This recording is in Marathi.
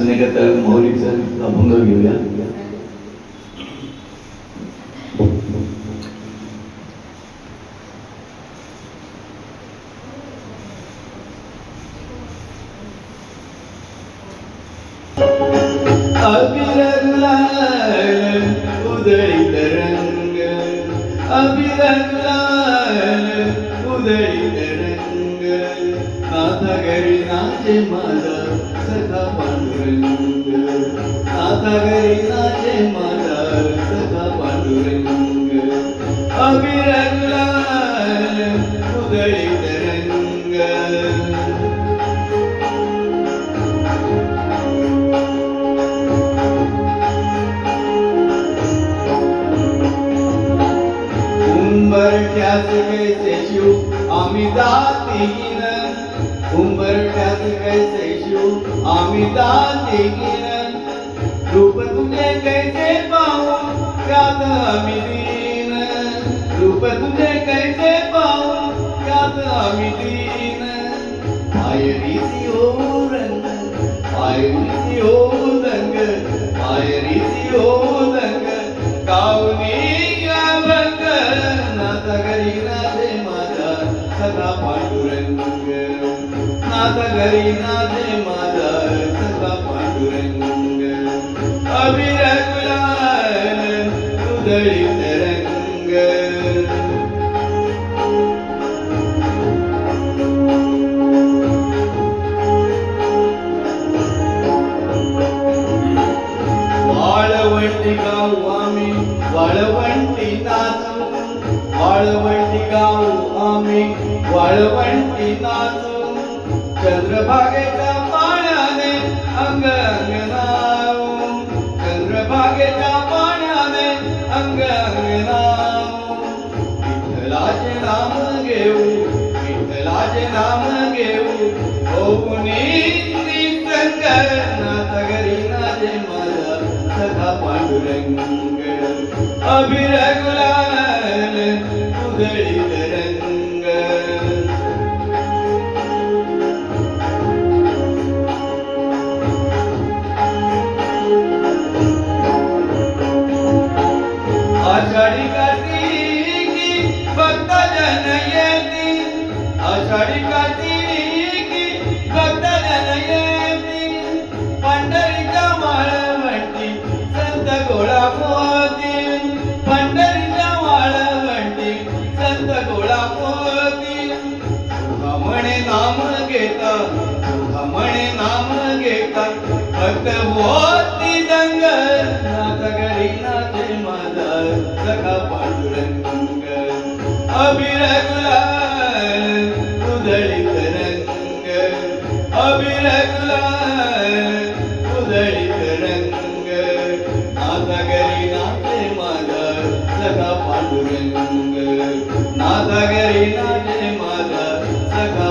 अजून एका तर माऊलीचा अभंग घेऊया. अभिरंग उदय रंग अभिरंग नाथ घरी नाचे माझा सखा पांडुरंग नाथ घरी नाचे माझा सखा पांडुरंग अभिरंगलाल उदळीत रंग उंबरठ्याच कैसे शिव आम्ही दातीन उंबरठ्याच कैसे शिव आम्ही दाते गिरण रूप तुझे कैसे पाहू त्यात आम्ही दीन रूप तुझे कैसे पाहू त्यात आम्ही दीन पायरीची हो रंग पायरीची हो दंग पायरीची हो दंग कावनी गावंग नाता करी राजे माझा सदा पांडुरंग नाथ घरी नाथे माझा सदा पांडुरंग अभिरंगलाल उदळीत रंग वाळवंटी गाव आम्ही वाळवंटी नाचू वाळवंटी गाव आम्ही वाळवंटी नाचू चंद्रभागेच्या पाण्याने अंग अंग नाव चंद्रभागेच्या पाण्याने अंग अंग नाव विठ्ठलाचे नाम घेऊ विठ्ठलाचे नाम घेऊ. होऊनी संग नाथ घरी नाचे माझा सखा पांडुरंग अभिरंगलाल उदळी आषाढी कार्तिकी भक्त जन येती पंढरीच्या माळवंटी संत गोळा मोती पंढरीच्या माळवंटी संत गोळा मोती तुका म्हणे नाम घेता म्हणे नाम घेता भक्त होती दंग. नाथ घरी नाचे माझा सखा पांडुरंग. अभिरगुलाल अभिरगुलाल उधळीत रंग नाथ घरी नाचे माझा सखा पांडुरंग नाथ घरी नाचे माझा सखा